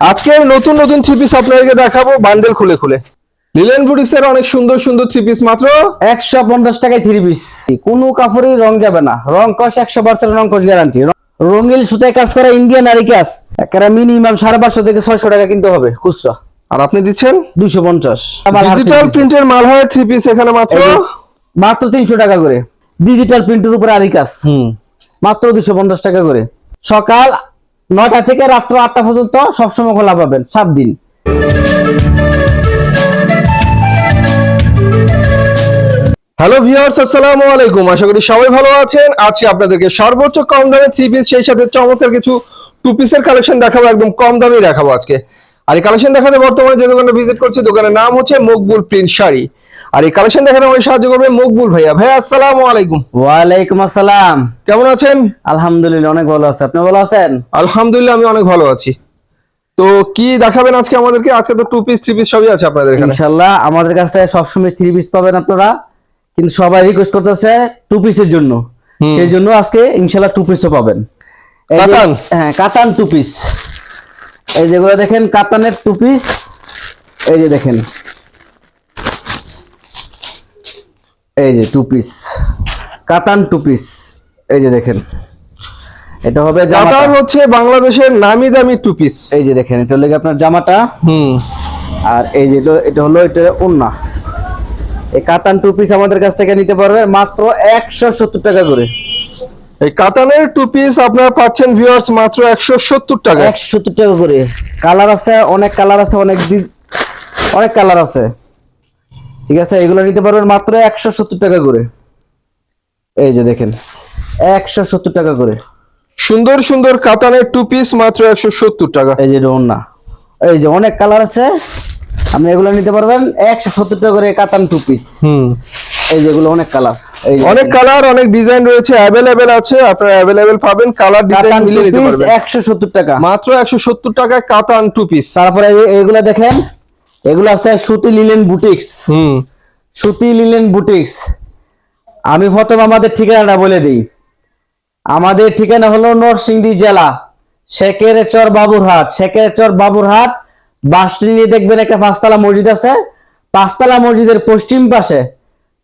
আজকে নতুন নতুন থ্রি পিস আপনাদেরকে দেখাবো বান্ডেল খুলে খুলে। লিলেন বুটিক্স এর অনেক সুন্দর সুন্দর থ্রি পিস মাত্র। একশো পঞ্চাশ টাকায় থ্রি পিস কোনো কাপড়ই রং যাবে না। রং কষ একশো পার্সেন্ট রং কষ গ্যারান্টি রঙিল সুতায় কাজ করা ইন্ডিয়ান আরি কাজ একেবারে মিনিমাম সাড়ে পাঁচশো থেকে ছয়শো টাকা কিনতে হবে খুচরা। আর আপনি দিচ্ছেন? দুইশো পঞ্চাশ। ডিজিটাল প্রিন্টের মাল হয় থ্রি পিস এখানে মাত্র। মাত্র তিনশো টাকা করে। ডিজিটাল প্রিন্টের উপরে আরি কাজ হুম। মাত্র দুশো পঞ্চাশ টাকা করে। সকাল নয়টা থেকে রাত্র আটটা পর্যন্ত সবসময় খোলা পাবেন, সাত দিন। হ্যালো ভিউয়ার্স, আসসালামু আলাইকুম। আশা করি সবাই ভালো আছেন। আজকে আপনাদেরকে সর্বোচ্চ কম দামে থ্রি পিস সেই সাথে চমৎকার কিছু টু পিসের কালেকশন দেখাবো, একদম কম দামে দেখাবো আজকে। আর এই কালেকশন দেখাতে বর্তমানে যে দোকানে ভিজিট করছি, দোকানের নাম হচ্ছে মকবুল প্রিন্ট শাড়ি। আর এই কালেকশন দেখাতে আমাকে সাহায্য করবে মকবুল ভাইয়া। ভাইয়া আসসালামু আলাইকুম। ওয়ালাইকুম আসসালাম। কেমন আছেন? আলহামদুলিল্লাহ অনেক ভালো আছে। আপনি ভালো আছেন? আলহামদুলিল্লাহ আমি অনেক ভালো আছি। তো কি দেখাবেন আজকে আমাদেরকে? আজকে তো টু পিস থ্রি পিস সবই আছে আপনাদের এখানে। ইনশাল্লাহ আমাদের কাছে সবসময় থ্রি পিস পাবেন আপনারা। কিন্তু সবাই রিকোয়েস্ট করতেছে টু পিসের জন্য। সেই জন্য আজকে ইনশাল্লাহ টু পিসও পাবেন। কাতান? হ্যাঁ কাতান টু পিস এই যেগুলো দেখেন কাতানের টু পিস এই যে দেখেন। এই যে টু পিস কাতান টু পিস এই যে দেখেন। এটা হবে জামাটা। হচ্ছে বাংলাদেশের নামি দামি টু পিস এই যে দেখেন এটা হলো আপনার জামাটা। হুম। আর এই যে এটা- এটা হলো এটা ওন্না এই কাতান টু পিস আমাদের কাছ থেকে নিতে পারবে মাত্র একশো সত্তর টাকা করে। এই কাতানের টু পিস আপনারা পাচ্ছেন ভিউয়ার্স মাত্র একশো সত্তর টাকা। একশো সত্তর টাকা করে। কালার আছে অনেক কালার আছে অনেক অনেক কালার আছে। ঠিক আছে? এগুলো নিতে পারবেন মাত্র একশো সত্তর টাকা করে। এই যে দেখেন একশো সত্তর টাকা করে। সুন্দর সুন্দর কাতানের টু পিস মাত্র একশো সত্তর টাকা। এই যে ওন্না এই যে অনেক কালার আছে। আপনি এগুলো নিতে পারবেন একশো সত্তর টাকা করে কাতান টু পিস হুম। এই যেগুলো অনেক কালার। অনেক কালার অনেক ডিজাইন রয়েছে অ্যাভেলেবেল আছে আপনারা অ্যাভেলেবেল পাবেন কালার ডিজাইন মিলিয়ে নিতে পারবেন। একশো সত্তর টাকা। মাত্র একশো সত্তর টাকায় কাতান টু পিস তারপরে এইগুলা দেখেন এগুলো আছে সুতি লিলেন বুটিক্স হুম। সুতি লিলেন বুটিক্স। আমি প্রথম আমাদের ঠিকানাটা বলে দিই। আমাদের ঠিকানা হলো নরসিংদী জেলা শেখের চর বাবুরহাট। শেখের চর বাবুরহাট বাসটি নিয়ে দেখবেন একটা পাঁচতলা মসজিদ আছে। পাঁচতলা মসজিদের পশ্চিম পাশে,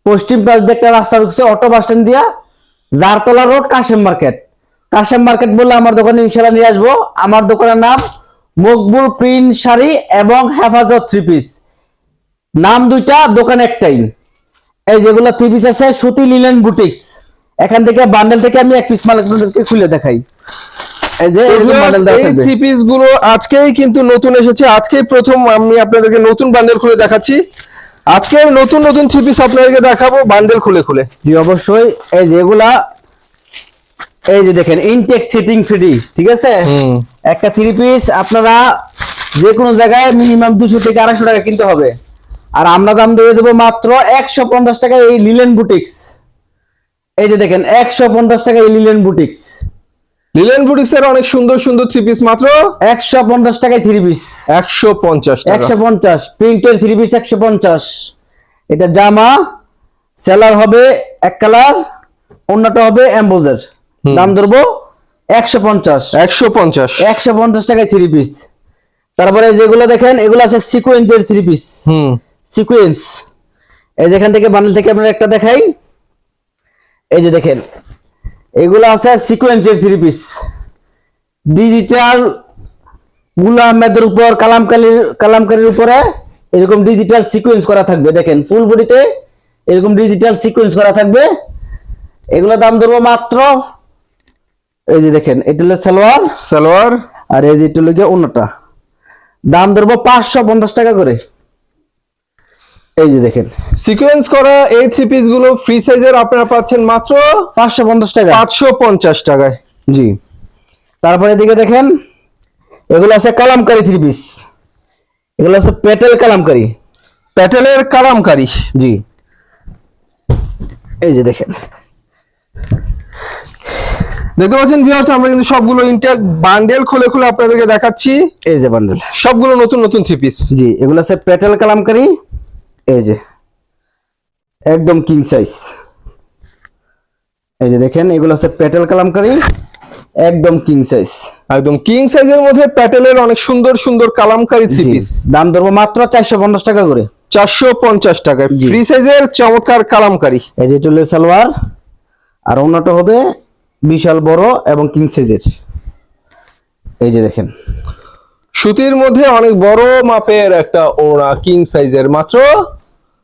পশ্চিম পাশ দিয়ে একটা রাস্তা ঢুকছে অটো বাস স্ট্যান্ড দিয়া, Jartala road, Kashem market. Kashem market বললে আমার দোকানে ইনশাল্লাহ নিয়ে আসব। আমার দোকানের নাম মকবুল প্রিন্ট শাড়ি এবং হেফাজত থ্রি পিস। নাম দুইটা দোকান একটাই। এই যেগুলো থ্রি পিস আছে সুতি লিলেন বুটিক্স এখান থেকে বান্ডেল থেকে আমি এক পিস মাল আপনাদেরকে খুলে দেখাই। এই যে এরকম এই থ্রি পিসগুলো আজকেই কিন্তু নতুন এসেছে। আজকেই প্রথম আমি আপনাদেরকে নতুন বান্ডেল খুলে দেখাচ্ছি। আজকে নতুন নতুন থ্রি পিস আপনাদেরকে দেখাবো বান্ডেল খুলে খুলে। জি অবশ্যই। এই যে এগুলা এই যে দেখেন ইনটেক সিটিং ফ্রি ঠিক আছে? একটা থ্রি পিস আপনারা যে কোনো জায়গায় মিনিমাম দুশো থেকে আড়াইশো টাকা কিনতে হবে। আর আমরা দাম দিয়ে দেবো মাত্র একশো পঞ্চাশ টাকা এই লিলেন বুটিক্স। এই যে দেখেন একশো পঞ্চাশ টাকা এই লিলেন বুটিক্স। লিলেন বুটিক্স এর অনেক সুন্দর সুন্দর থ্রি পিস মাত্র? একশো পঞ্চাশ টাকায় থ্রি পিস একশো পঞ্চাশ একশো পঞ্চাশ প্রিন্টের থ্রি পিস একশো পঞ্চাশ। এটা জামা সেলার হবে এক কালার অন্যটা হবে অ্যাম্বোজের দাম ধরবো একশো পঞ্চাশ। একশো পঞ্চাশ। একশো পঞ্চাশ টাকায় থ্রি পিস তারপরে যেগুলো দেখেন এগুলো আছে সিকোয়েন্সের থ্রি পিস হুম। সিকোয়েন্স। এই যেখান থেকে বান্ডেল থেকে আপনারা একটা দেখাই। এই যে দেখেন এগুলো আছে সিকোয়েন্সের থ্রি পিস ডিজিটালগুলা আহমেদের উপর কালামকালির কালামকারির উপরে এরকম ডিজিটাল সিকোয়েন্স করা থাকবে। দেখেন ফুল বডিতে এরকম ডিজিটাল সিকোয়েন্স করা থাকবে। এগুলো দাম ধরবো মাত্র এই যে দেখেন এটা হলো সালোয়ার। সালোয়ার। আর এই যে এটা হলো গিয়ে অন্যটা দাম ধরবো পাঁচশো পঞ্চাশ টাকা করে। এই যে দেখেন। সিকোয়েন্স করা এই থ্রি পিসগুলো ফ্রি সাইজের আপনারা পাচ্ছেন মাত্র পাঁচশো পঞ্চাশ টাকা। পাঁচশো পঞ্চাশ টাকায়। জি। তারপরে এদিকে দেখেন এগুলো আছে কালামকারি থ্রি পিস এগুলো আছে পেটেল কালামকারি। প্যাটেলের কালামকারি। জি। এই যে দেখেন। দেখতে পাচ্ছেন ভিউয়ার্স আমরা কিন্তু সবগুলো ইনটেক বান্ডেল খুলে খুলে আপনাদেরকে দেখাচ্ছি। এই যে বান্ডেল সবগুলো নতুন নতুন থ্রি পিস জি এগুলো আছে পেটেল কালামকারি। এই যে একদম কিং সাইজ এই যে দেখেন এগুলো হচ্ছে পেটেল কালামকারি একদম কিং সাইজ একদম কিং সাইজের মধ্যে প্যাটেলের অনেক সুন্দর সুন্দর কালামকারী থ্রি পিস দাম ধরবো মাত্র চারশো পঞ্চাশ টাকা করে। চারশো পঞ্চাশ টাকায় জি। ফ্রি সাইজের চমৎকার কালামকারী। এই যে টুলের সালোয়ার আর অন্যটা হবে বিশাল বড় এবং কিং সাইজের এই যে দেখেন। সুতির মধ্যে অনেক বড় মাপের একটা ওড়না কিং সাইজের মাত্র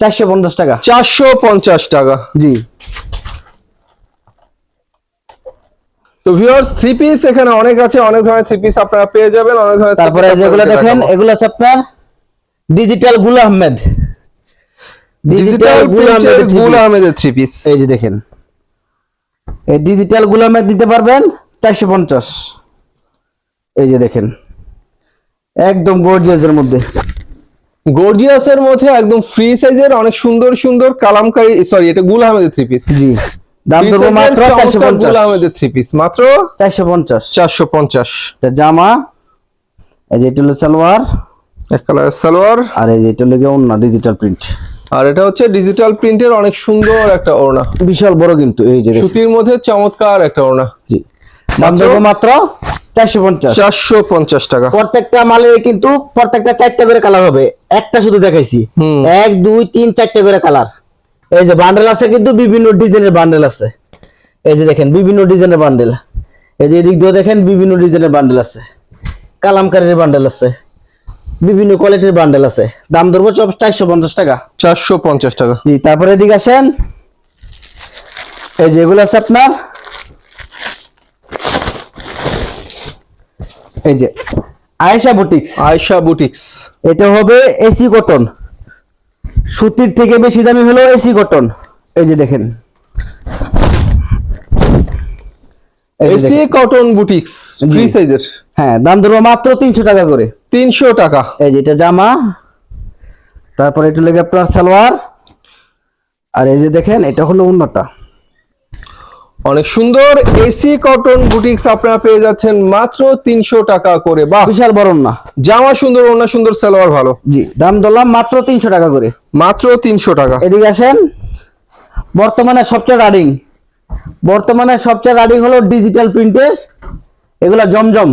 চারশো পঞ্চাশ টাকা। চারশো পঞ্চাশ টাকা। জি। তো ভিউয়ার্স থ্রি পিস এখানে অনেক আছে অনেক ধরনের থ্রি পিস আপনারা পেয়ে যাবেন অনেক ধরনের তারপরে যেগুলো দেখেন এগুলো হচ্ছে আপনার ডিজিটাল গুল আহমেদ। ডিজিটাল গুল আহমেদের গুল আহমেদের থ্রি পিস এই যে দেখেন। এই ডিজিটাল গুল আহমেদ দিতে পারবেন চারশো পঞ্চাশ। এই যে দেখেন। একদম গর্জিয়াসের মধ্যে। গর্জিয়াস এর মধ্যে একদম ফ্রি সাইজের অনেক সুন্দর সুন্দর কালামকারী সরি এটা গুল আহমেদের থ্রি পিস জি। দাম ধরবো মাত্র চারশো গুল আহমেদের থ্রি পিস মাত্র জামা। এই যে এটা হলো সালোয়ার। এক কালারের সালোয়ার। আর এই যে এটা হলো ডিজিটাল প্রিন্ট আর এটা হচ্ছে ডিজিটাল প্রিন্টের অনেক সুন্দর একটা ওড়না। বিশাল বড় কিন্তু এই যে সুতির মধ্যে চমৎকার একটা ওড়না। জি। দাম ধরবো মাত্র চারশো পঞ্চাশ। চারশো পঞ্চাশ টাকা। প্রত্যেকটা মালে কিন্তু প্রত্যেকটা চারটা করে কালার হবে। একটা শুধু দেখাইছি। এক দুই তিন চারটা করে কালার এই যে বান্ডেল আছে কিন্তু বিভিন্ন ডিজাইনের বান্ডেল আছে। এই যে দেখেন বিভিন্ন ডিজাইনের বান্ডেল এই যে এদিক দিয়ে দেখেন বিভিন্ন ডিজাইনের বান্ডেল আছে। কালামকারীর বান্ডেল আছে। বিভিন্ন কোয়ালিটির বান্ডেল আছে। দাম ধরবো সব চারশো পঞ্চাশ টাকা। চারশো পঞ্চাশ টাকা। জি তারপরে এদিকে আসেন। এই যেগুলো আছে আপনার এই যে আয়েশা বুটিক্স। আয়শা বুটিক্স। এটা হবে এসি কটন সুতির থেকে বেশি দামি হলো এসি কটন এই যে দেখেন। এসি কটন বুটিক্স ফ্রি সাইজের হ্যাঁ দাম ধরবো মাত্র তিনশো টাকা করে। তিনশো টাকা। এই যে এটা জামা। তারপর এটা লেগে আপনার সালোয়ার। আর এই যে দেখেন এটা হলো অন্যটা অনেক সুন্দর এসি কটন বুটিক্স আপনারা পেয়ে যাচ্ছেন মাত্র তিনশো টাকা করে। বা বিশাল বড় না। জামা সুন্দর ওনা সুন্দর সালোয়ার ভালো। জি দাম ধরলাম মাত্র তিনশো টাকা করে। মাত্র তিনশো টাকা। এদিকে আসেন। বর্তমানে সবচেয়ে রানিং। বর্তমানে সবচেয়ে রানিং হলো ডিজিটাল প্রিন্টের এগুলা জমজম।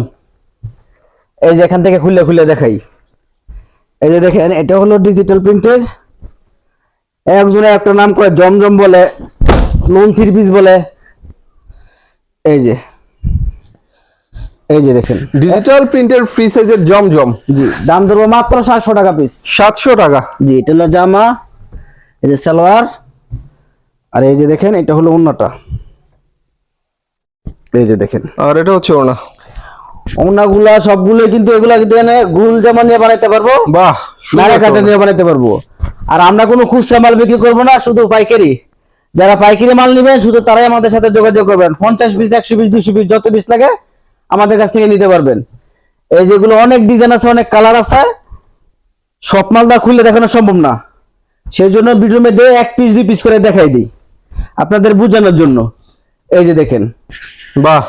এই যে এখান থেকে খুলে খুলে দেখাই। এই যে দেখেন এটা হলো ডিজিটাল প্রিন্টের একজনে একটা নাম করে জমজম বলে লোন থ্রি পিস বলে। এই যে। এই যে দেখেন। ডিজিটাল প্রিন্টের ফ্রি সাইজের জমজম। জি দাম ধরবো মাত্র সাতশো টাকা পিস সাতশো টাকা। জি এটা হলো জামা এই যে সালোয়ার আর এই যে দেখেন এটা হলো অন্যটা এই যে দেখেন। আর এটা হচ্ছে ওনা অন্যগুলা সবগুলো কিন্তু এগুলা এনে গুল জামা নিয়ে বানাইতে পারব। বাহ নাড়া কাটা নিয়ে বানাইতে পারব। আর আমরা কোনো খুচরা মাল বিক্রি করব না শুধু পাইকারি। যারা পাইকারি মাল নেবেন শুধু তারাই আমাদের সাথে যোগাযোগ করবেন। পঞ্চাশ পিস একশো পিস দুশো পিস যত পিস লাগে আমাদের কাছ থেকে নিতে পারবেন। এই যেগুলো অনেক ডিজাইন আছে অনেক কালার আছে সব মালদা খুলে দেখানো সম্ভব না। সেই জন্য ভিডিওর মধ্যে এক পিস দুই পিস করে দেখাই দিই আপনাদের বোঝানোর জন্য। এই যে দেখেন। বাহ।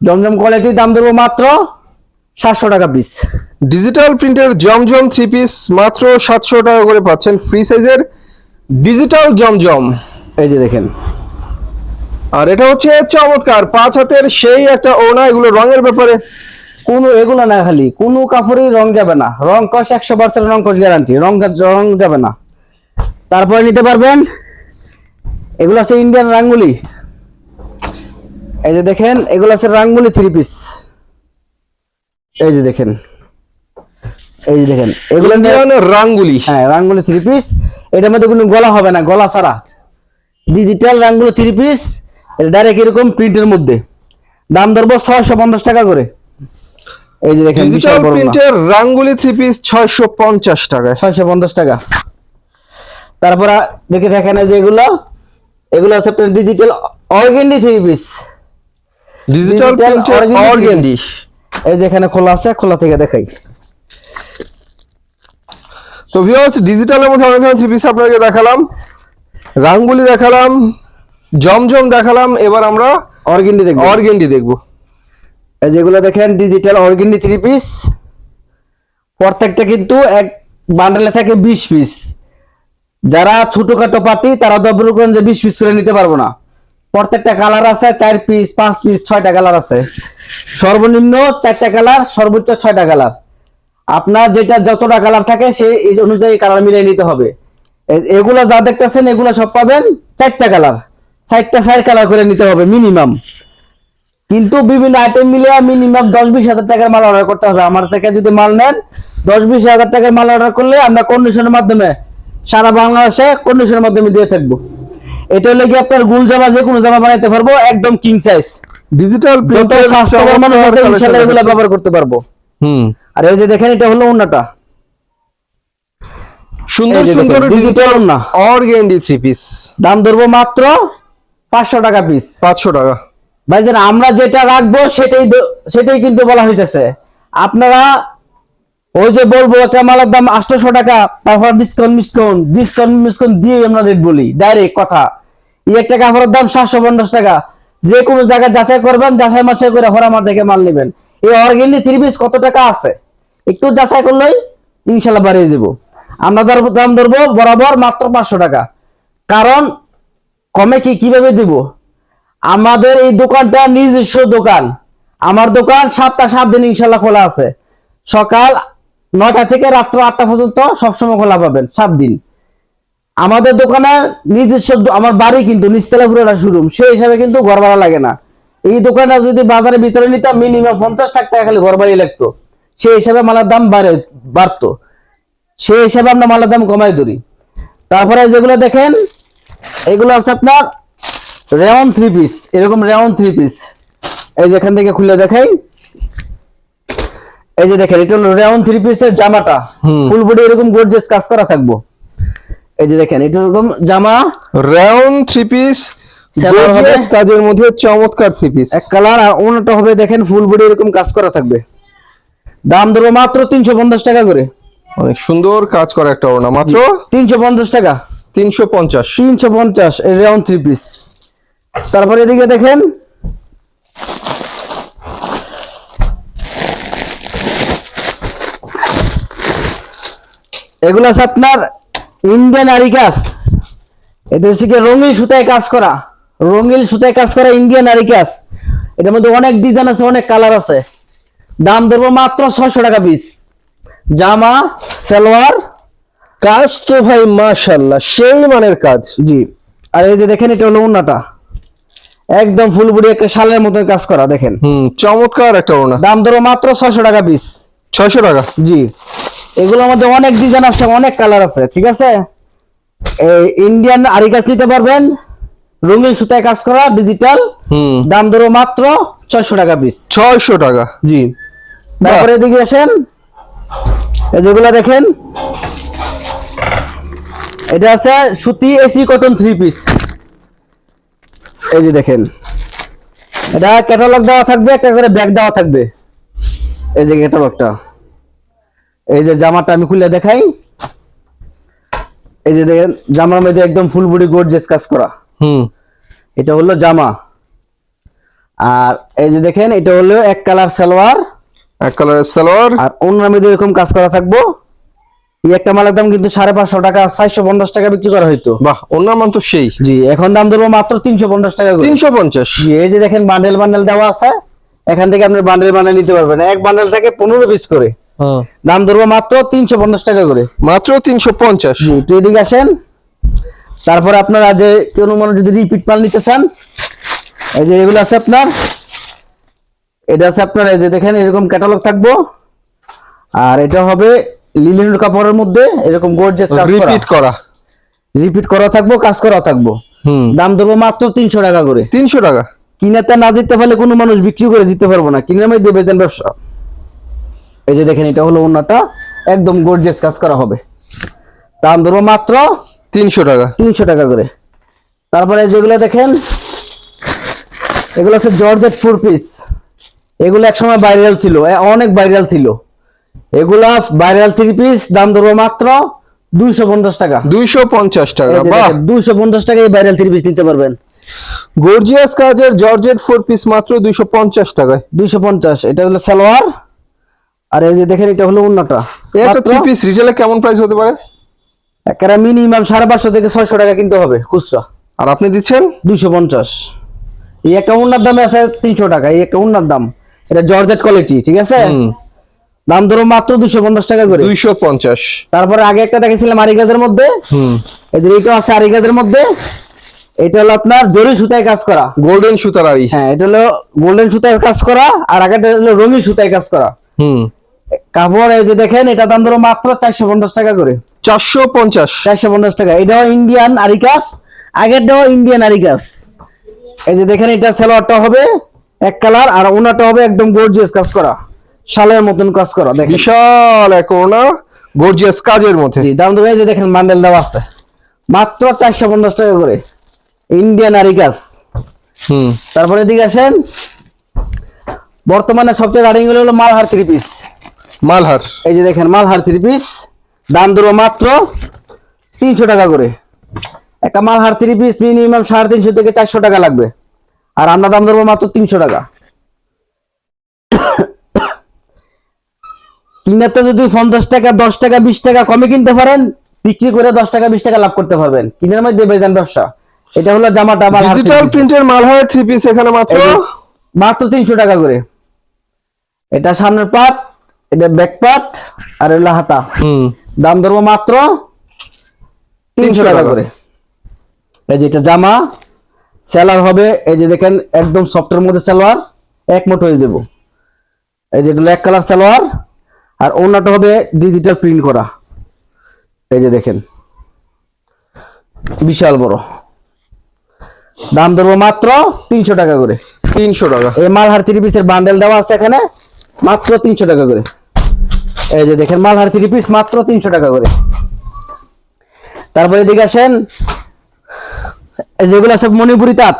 জমজম কোয়ালিটির দাম দেবো মাত্র সাতশো টাকা পিস ডিজিটাল প্রিন্টের জমজম থ্রি পিস মাত্র সাতশো টাকা করে পাচ্ছেন। ফ্রি সাইজের ডিজিটাল জমজম। এই যে দেখেন। আর এটা হচ্ছে চমৎকার পাঁচ হাতের সেই একটা ওনা এগুলো রঙের ব্যাপারে কোনো এগুলো না খালি কোনো কাপড়ই রং যাবে না। রং কষ একশো পার্সেন্ট রং কষ গ্যারান্টি রং রং যাবে না। তারপরে নিতে পারবেন এগুলো আছে ইন্ডিয়ান রাঙ্গুলি। এই যে দেখেন এগুলো আছে রাঙ্গুলি থ্রি পিস এই যে দেখেন এই যে দেখেন এগুলো রাঙ্গুলি। হ্যাঁ রাঙ্গুলি থ্রি পিস এটার মধ্যে কোনো গলা হবে না গলা ছাড়া। ডিজিটাল রাঙ্গুলি থ্রি পিস এটা ডাইরেক্ট এরকম প্রিন্টের মধ্যে। দাম ধরবো ছয়শো পঞ্চাশ টাকা করে। এই যে দেখেন বিশাল বড় প্রিন্টের রাঙ্গুলি থ্রি পিস ছয়শো পঞ্চাশ টাকায়। ছয়শো পঞ্চাশ টাকা। তারপর দেখে দেখেন যে এগুলো। এগুলো হচ্ছে আপনার digital organdy three piece digital প্রিন্টের অর্গেন্ডি এই যে এখানে খোলা আছে খোলা থেকে দেখাই। তো ভিউয়ার্স ডিজিটালের মধ্যে অনেক ধরনের থ্রি পিস আপনাকে দেখালাম। রাঙ্গুলি দেখালাম জমজম দেখালাম এবার আমরা অর্গেন্ডি দেখবেন অর্গেন্ডি দেখব। এই যেগুলো দেখেন ডিজিটাল অর্গেন্ডি থ্রি পিস প্রত্যেকটা কিন্তু এক বান্ডেলে থাকে বিশ পিস যারা ছোটখাটো পার্টি তারা দব্রগঞ্জে বিশ পিস করে নিতে পারব না। প্রত্যেকটা কালার আছে চার পিস পাঁচ পিস ছয়টা কালার আছে। সর্বনিম্ন চারটা কালার সর্বোচ্চ ছয়টা কালার আপনার যেটা যতটা কালার থাকে সেই অনুযায়ী কালার মিলিয়ে নিতে হবে। এগুলো যা দেখতেছেন এগুলা সব পাবেন চারটা কালার চারটা চার কালার করে নিতে হবে মিনিমাম কিন্তু বিভিন্ন আইটেম মিলে মিনিমাম দশ বিশ হাজার টাকার মাল অর্ডার করতে হবে। আমার থেকে যদি মাল নেন দশ বিশ হাজার টাকার মাল অর্ডার করলে আমরা কন্ডিশনের মাধ্যমে সারা বাংলাদেশে কন্ডিশনের মাধ্যমে দিয়ে থাকব। এটা হলে কি আপনার গুল জামা যে কোনো জামা বানাইতে পারব একদম কিং সাইজ ডিজিটাল যত প্রিন্টের স্বাস্থ্যকর মানুষ আছে ইনশাআল্লাহ এগুলো ব্যবহার করতে পারব। হুম। আর এই যে দেখেন এটা হলো অন্যটা সুন্দর সুন্দর ডিজিটাল না। অর্গেন্ডি থ্রি পিস দাম ধরবো মাত্র পাঁচশো টাকা পিস পাঁচশো টাকা। ভাইজান আমরা যেটা রাখব সেটাই সেটাই কিন্তু বলা হইতেছে। আপনারা ওই যে বলব একটা মালের দাম আটশোশো টাকা তারপর ডিসকাউন্ট ডিসকাউন্ট ডিসকাউন্ট ডিসকাউন্ট দিয়ে আমরা রেট বলি। ডাইরেক্ট কথা। এই একটা কাপড়ের দাম সাতশো পঞ্চাশ টাকা। যে কোনো জায়গায় যাচাই করবেন যাচাই মাচাই করে হরামার দেখে মাল নেবেন। এই অর্গেনিক থ্রি পিস কত টাকা আছে? একটু যাচাই করলেই ইনশাল্লাহ বাড়িয়ে যাব আমরা দাম ধরবো বরাবর মাত্র পাঁচশো টাকা। কারণ কমে কি কীভাবে দিব? আমাদের এই দোকানটা নিজস্ব দোকান। আমার দোকান সাতটা সাত দিন ইনশাল্লাহ খোলা আছে। সকাল নয়টা থেকে রাত্র আটটা পর্যন্ত সবসময় খোলা পাবেন, সাত দিন। আমাদের দোকানে নিজস্ব আমার বাড়ি কিন্তু নিচতলা পুরোটা শোরুম, সেই হিসাবে কিন্তু ঘর ভাড়া লাগে না। এই দোকানটা যদি বাজারে ভিতরে নিতাম মিনিমাম পঞ্চাশ টাকা খালি ঘর বাড়ি লাগতো। সেই হিসাবে মালের দাম বাড়ে বাড়তো। সেই হিসাবে আমরা মালের দাম কমাই ধরি। তারপরে যেগুলো দেখেন এগুলো আছে আপনার রেওন থ্রি পিস এরকম রেওন থ্রি পিস এই যেখান থেকে খুলে দেখাই। এই যে দেখেন এটা হলো রেওন থ্রি পিসের জামাটা। ফুল বডি এরকম গর্জিয়াস কাজ করা থাকব। এই যে দেখেন এটা এরকম জামা। রাউন্ড থ্রি পিস কাজের মধ্যে চমৎকার থ্রি পিস এক কালার আর অন্যটা হবে দেখেন ফুল বডি এরকম কাজ করা থাকবে। দাম ধরো মাত্র তিনশো পঞ্চাশ টাকা করে। অনেক সুন্দর কাজ করা একটা ওড়না। মাত্র তিনশো পঞ্চাশ টাকা। তিনশো পঞ্চাশ। তিনশো পঞ্চাশ রেওন থ্রি পিস তারপরে এদিকে দেখেন। এগুলো আছে আপনার ইন্ডিয়ান আরিকাস এটা হচ্ছে কি রঙিন সুতায় কাজ করা। রঙিন সুতায় কাজ করা ইন্ডিয়ান আরিকাস এটার মধ্যে অনেক ডিজাইন আছে অনেক কালার আছে। দাম দেবো মাত্র ছয়শো টাকা পিস জামা সালোয়ার কাজ তো ভাই মাশাল্লাহ সেই মানের কাজ। জি। আর এই যে দেখেন এটা হলো উন্নাটা একদম ফুল বডি একটা শালের মতো কাজ করা দেখেন। হুম চমৎকার একটা ওড়না। দাম ধরো মাত্র ছয়শো টাকা পিস ছয়শো টাকা? জি। এগুলোর মধ্যে অনেক ডিজাইন আছে অনেক কালার আছে ঠিক আছে? এই ইন্ডিয়ান আরি কাজ নিতে পারবেন রঙিন সুতায় কাজ করা ডিজিটাল হুম। দাম ধরো মাত্র ছয়শো টাকা পিস ছয়শো টাকা। জি। তারপরে এদিকে আসেন। এই যেগুলো দেখেন এটা আছে সুতি এসি কটন থ্রি পিস এই যে দেখেন এটা ক্যাটালগ দেওয়া থাকবে একটা করে ব্যাগ দেওয়া থাকবে। এই যে ক্যাটালগটা এই যে জামাটা আমি খুলে দেখাই। এই যে দেখেন জামার মধ্যে একদম ফুল বডি গর্জিয়াস কাজ করা। হুম। এটা হলো জামা। আর এই যে দেখেন এটা হলো এক কালার সালোয়ার। এক কালারের সালোয়ার। আর অন্যান্য মধ্যে এরকম কাজ করা থাকব। এই একটা মালের দাম কিন্তু সাড়ে পাঁচশো টাকা চারশো পঞ্চাশ টাকা বিক্রি করা হইতো। বাহ অন্য মান তো সেই। জি এখন দাম ধরবো মাত্র তিনশো পঞ্চাশ টাকা তিনশো পঞ্চাশ। এই যে দেখেন বান্ডেল বান্ডেল দেওয়া আছে এখান থেকে আপনি বান্ডেল বান্ডেল নিতে পারবেন। এক বান্ডেল থেকে পনেরো পিস করে। দাম ধরবো মাত্র তিনশো পঞ্চাশ টাকা করে। মাত্র তিনশো পঞ্চাশ। জি একটু এদিকে আসেন। তারপরে আপনারা যে কোনো মানুষ যদি রিপিট মাল নিতে চান এই যে এগুলো আছে আপনার। এটা আছে আপনার এই যে দেখেন এরকম ক্যাটালগ থাকব। আর এটা হবে লিলেনের কাপড়ের মধ্যে এরকম গর্জেস কাজ করা। রিপিট করা। রিপিট করা থাকব কাজ করা থাকব। দাম ধরবো মাত্র তিনশো টাকা করে। তিনশো টাকা। কিনাতে না জিততে পারলে কোনো মানুষ বিক্রি করে দিতে পারব না। কিনার মধ্যে বেচেন ব্যবসা। এই যে দেখেন এটা হলো অন্যটা একদম গর্জেস কাজ করা হবে। দাম ধরবো মাত্র তিনশো টাকা। তিনশো টাকা করে। তারপরে যেগুলো দেখেন এগুলো হচ্ছে জর্জেট ফোর পিস এগুলো একসময় ভাইরাল ছিল অনেক ভাইরাল ছিল। এগুলা ভাইরাল থ্রি পিস দাম ধরবো মাত্র দুইশো পঞ্চাশ টাকা। দুইশো পঞ্চাশ টাকা দুইশো পঞ্চাশ টাকায় ভাইরাল থ্রি পিস নিতে পারবেন। গর্জিয়াস কাজের জর্জেট ফোর পিস মাত্র দুইশো পঞ্চাশ টাকায়। দুইশো পঞ্চাশ এটা হলো সালোয়ার। আর এই যে দেখেন এটা হলো অন্যটা এই একটা থ্রি পিস রিটেলে কেমন প্রাইস হতে পারে? একটা মিনিমাম সাড়ে পাঁচশো থেকে ছয়শো টাকা কিনতে হবে খুচরা। আর আপনি দিচ্ছেন? দুইশো পঞ্চাশ। এই একটা উন্নার দামে আছে তিনশো টাকা এই একটা উন্নার দাম। এটা জর্জেট কোয়ালিটি ঠিক আছে? দাম ধরো মাত্র দুশো পঞ্চাশ টাকা করে। দুইশো পঞ্চাশ। তারপরে আগে একটা দেখেছিলাম আড়ি গাজের মধ্যে। এই যে এইটা আছে আড়ি গাজের মধ্যে। এটা হলো আপনার জরি সুতায় কাজ করা। গোল্ডেন সুতার আড়ি। হ্যাঁ এটা হলো গোল্ডেন সুতায় কাজ করা আর আগেটা হলো রঙিন সুতায় কাজ করা। হুম। কাপড় এই যে দেখেন এটা দাম ধরো মাত্র চারশো পঞ্চাশ টাকা করে। চারশো পঞ্চাশ। চারশো পঞ্চাশ টাকা। এটাও ইন্ডিয়ান আরিকাস আগেরটাও ইন্ডিয়ান আরিকাস এই যে দেখেন এটা সালোয়ারটা হবে। এক কালার আর ওনাটা হবে একদম গর্জিয়াস কাজ করা। শালের মতন কাজ করা দেখেন। বিশাল এক ওড়না গর্জিয়াস কাজের মধ্যে। জি, দাম ধরে এই যে দেখেন বান্ডেল দেওয়া আছে। মাত্র চারশো পঞ্চাশ টাকা করে। ইন্ডিয়ান আরিকাস হুম। তারপরে এদিকে আসেন। বর্তমানে সবচেয়ে রানিং হলো হলো মালহার থ্রি পিস মালহার। এই যে দেখেন মালহার থ্রি পিস দাম ধরো মাত্র তিনশো টাকা করে। একটা মালহার থ্রি পিস মিনিমাম সাড়ে তিনশো থেকে চারশো টাকা লাগবে। আর আমরা দাম ধরবো মাত্র তিনশো টাকা। কিনাতে যদি পঞ্চাশ টাকা দশ টাকা বিশ টাকা কমে কিনতে পারেন বিক্রি করে দশ টাকা বিশ টাকা লাভ করতে পারবেন। কিনার মধ্যে বেজান ব্যবসা। এটা হলো জামাটা three ডিজিটাল। প্রিন্টের মালহার থ্রি পিস এখানে মাত্র? মাত্র তিনশো টাকা করে। এটা সামনের পাট এটা ব্যাক পাট আর হলো হাতা। দাম ধরবো মাত্র তিনশো টাকা টাকা। করে। এই যে এটা জামা। সেলার হবে এই যে দেখেন একদম সফটের মধ্যে সালোয়ার এক মুঠ হয়ে দেবো এই যে এক কালার সালোয়ার আর ওনাটা হবে ডিজিটাল প্রিন্ট করা। এই যে দেখেন বিশাল বড়। দাম ধরবো মাত্র তিনশো টাকা করে। তিনশো টাকা। এই মালহার থ্রি পিসের বান্ডেল দেওয়া আছে এখানে মাত্র তিনশো টাকা করে। এই যে দেখেন মালহার থ্রি পিস মাত্র তিনশো টাকা করে। তারপরে এদিকে আসেন যেগুলো সব মণিপুরি তাঁত।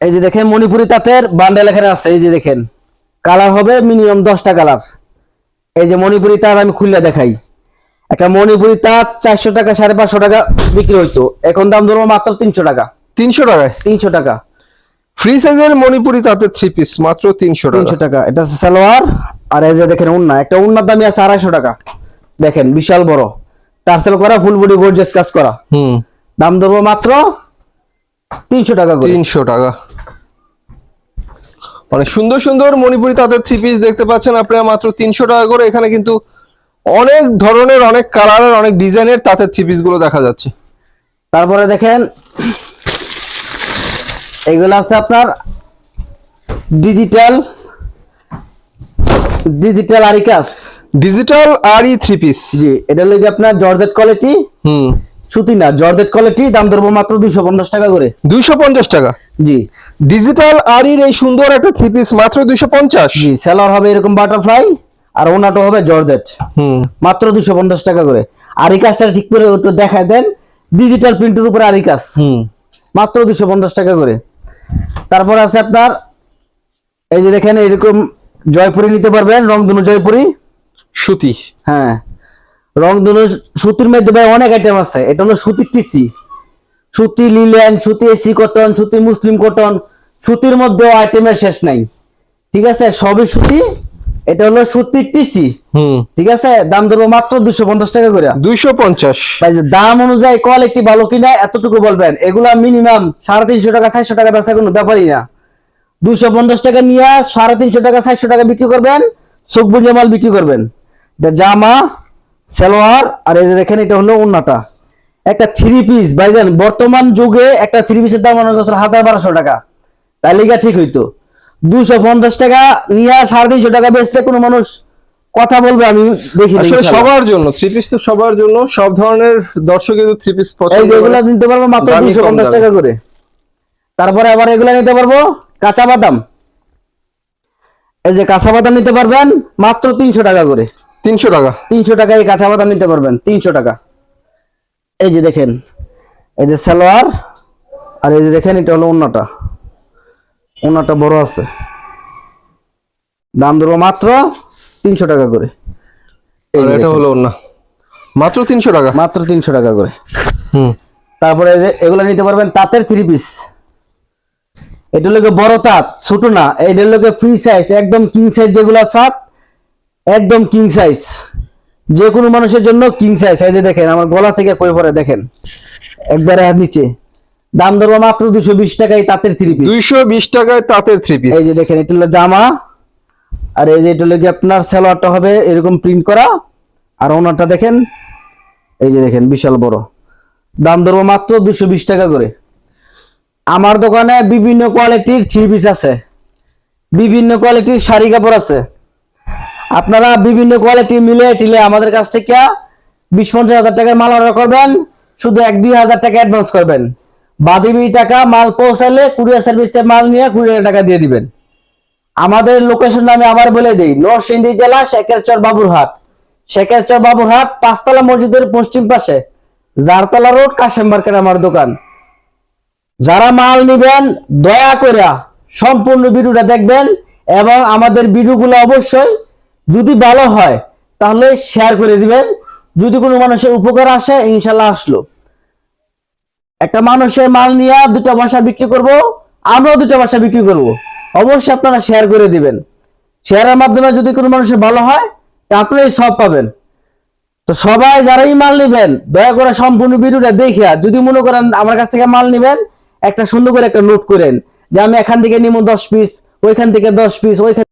এই যে দেখেন মণিপুরি তাঁতের বান্ডেল এখানে আছে এই যে দেখেন। কালার হবে মিনিমাম দশটা কালার। এই যে মণিপুরি তাঁত আমি খুললে দেখাই। একটা মণিপুরি তাঁত চারশো টাকা সাড়ে পাঁচশো টাকা বিক্রি হইতো। এখন দাম ধরবো মাত্র তিনশো টাকা। তিনশো টাকায়? তিনশো টাকা। ফ্রি সাইজের মণিপুরি তাঁতের থ্রি পিস মাত্র তিনশো টাকা। তিনশো টাকা। এটা হচ্ছে সালোয়ার আর এই যে দেখেন উন্না। একটা উন্নার দামই আছে আড়াইশো টাকা। দেখেন বিশাল বড়। টার্সেল করা ফুল বডি গর্জিয়াস কাজ করা। হুম। দাম ধরবো মাত্র তিনশো টাকা তিনশো টাকা। অনেক সুন্দর সুন্দর মণিপুরি তাদের থ্রি পিস দেখতে পাচ্ছেন আপনারা মাত্র তিনশো টাকা করে। এখানে কিন্তু অনেক ধরনের অনেক কালারের অনেক ডিজাইনের তাঁতের থ্রি পিসগুলো দেখা যাচ্ছে। তারপরে দেখেন এগুলো আছে আপনার ডিজিটাল ডিজিটাল আরিকাস ডিজিটাল আর থ্রি পিস জি এটা লেগে আপনার জর্জেট কোয়ালিটি হুম। সুতি না জর্জেট কোয়ালিটি দাম ধরবো মাত্র দুইশো পঞ্চাশ টাকা করে। দুইশো পঞ্চাশ টাকা? জি। ডিজিটাল আর ইর এই সুন্দর একটা থ্রি পিস মাত্র দুইশো পঞ্চাশ? জি সেলার হবে এরকম বাটারফ্লাই আর ওনাটা হবে জর্জেট। হুম। মাত্র দুশো পঞ্চাশ টাকা করে। আর এই কাজটা ঠিক করে একটু দেখায় দেন। ডিজিটাল প্রিন্টের উপরে আরি কাজ হুম। মাত্র দুশো পঞ্চাশ টাকা করে। তারপর আছে আপনার এই যে দেখেন এরকম জয়পুরি নিতে পারবেন রংধনু জয়পুরি। সুতি। হ্যাঁ। রংধনু সুতির মধ্যে ভাই অনেক আইটেম আছে। এটা হলো সুতির টিসি সুতি লিলেন সুতি এসি কটন সুতি মুসলিম কটন সুতির মধ্যেও আইটেমের শেষ নাই। ঠিক আছে? সবই সুতি। এটা হলো সুতির টিসি হুম। ঠিক আছে? দাম ধরবো মাত্র দুশো পঞ্চাশ টাকা করে। দুইশো পঞ্চাশ। দাম অনুযায়ী কোয়ালিটি ভালো কিনা এতটুকু বলবেন। এগুলা মিনিমাম সাড়ে তিনশো টাকা চারশো টাকা বেচা কোনো ব্যাপারই না। দুশো পঞ্চাশ টাকা নিয়ে সাড়ে তিনশো টাকা চারশো টাকা বিক্রি করবেন বুঝে মাল বিক্রি করবেন। জামা সালোয়ার আর এই যে দেখেন এটা হলো উন্নাটা একটা থ্রি পিস ভাইজান বর্তমান যুগে একটা থ্রি পিসের দাম করছে হাজার বারোশো টাকা। তালিকা ঠিক হইতো। দুশো পঞ্চাশ টাকা নিয়ে সাড়ে তিনশো টাকা বেচলে কোনো মানুষ কথা বলবে আমি দেখি আসলে সবার জন্য থ্রি পিস তো সবার জন্য সব ধরনের দর্শক কিন্তু থ্রি পিস পছন্দ এগুলা নিতে পারব মাত্র দামি দুশো কম পঞ্চাশ দামে। টাকা করে। তারপরে আবার এগুলা নিতে পারব কাঁচা বাদাম। এই যে কাঁচা বাদাম নিতে পারবেন মাত্র তিনশো টাকা করে। তিনশো টাকা। তিনশো টাকা এই কাঁচা বাদাম নিতে পারবেন তিনশো টাকা। এই যে দেখেন এই যে সালোয়ার আর এই যে দেখেন এটা হলো অন্যটা অন্যটা বড় আছে। দাম ধরবো মাত্র তিনশো টাকা করে। এটা হলো না মাত্র তিনশো টাকা? মাত্র তিনশো টাকা করে। হুম। তারপরে যে এগুলো নিতে পারবেন তাঁতের থ্রি পিস এটা লোকে বড় তাঁত ছোট না। এটা লোকে ফ্রি সাইজ একদম কিং সাইজ যেগুলো ছাদ একদম কিং সাইজ যে কোনো মানুষের জন্য কিং সাইজ যে দেখেন আমার গলা থেকে কই পরে দেখেন। একবারে আর নিচে। দাম ধরবো মাত্র দুশো বিশ টাকায় তাঁতের থ্রি পিস দুইশো বিশ টাকায় তাঁতের থ্রি পিস এই যে দেখেন এটা হলো জামা। আর এই যে এটা হলো কি আপনার সালোয়ারটা হবে এরকম প্রিন্ট করা। আর ওনারটা দেখেন এই যে দেখেন বিশাল বড়। দাম ধরবো মাত্র দুশো বিশ টাকা করে। আমার দোকানে বিভিন্ন কোয়ালিটির থ্রি পিস আছে। বিভিন্ন কোয়ালিটির শাড়ি কাপড় আছে। আপনারা বিভিন্ন কোয়ালিটি মিলে টিলে আমাদের কাছ থেকে বিশ পঞ্চাশ হাজার টাকার মাল অর্ডার করবেন, শুধু এক দুই হাজার টাকা অ্যাডভান্স করবেন। বাদিবি টাকা মাল পৌঁছালে কুরিয়ার সার্ভিসে মাল নিয়ে হাজার টাকা দিয়ে দিবেন। আমাদের লোকেশন আমি আবার বলে দিই, নরসিংদী জেলা শেখেরচর বাবুরহাট। শেখেরচর বাবুরহাট পাঁচতলা মসজিদের পশ্চিম পাশে, জারতলা রোড, কাশেম মার্কেট আমার দোকান। যারা মাল নিবেন, দয়া করে সম্পূর্ণ ভিডিওটা দেখবেন এবং আমাদের ভিডিওগুলো অবশ্যই যদি ভালো হয়, তাহলে শেয়ার করে দিবেন। যদি কোনো মানুষের উপকার আসে, ইনশাল্লাহ আসলো। একটা মানুষের মাল নিয়ে দুটো বাসা বিক্রি করব, আমরাও দুটো বাসা বিক্রি করব। অবশ্যই আপনারা শেয়ার করে দিবেন। শেয়ারের মাধ্যমে যদি কোনো মানুষের ভালো হয়, তা আপনারাই সব পাবেন। তো সবাই যারাই মাল নেবেন, দয়া করে সম্পূর্ণ ভিডিওটা দেখে যদি মনে করেন আমার কাছ থেকে মাল নেবেন, একটা সুন্দর করে একটা নোট করেন যে আমি এখান থেকে নিব দশ পিস ওইখান থেকে দশ পিস ওইখান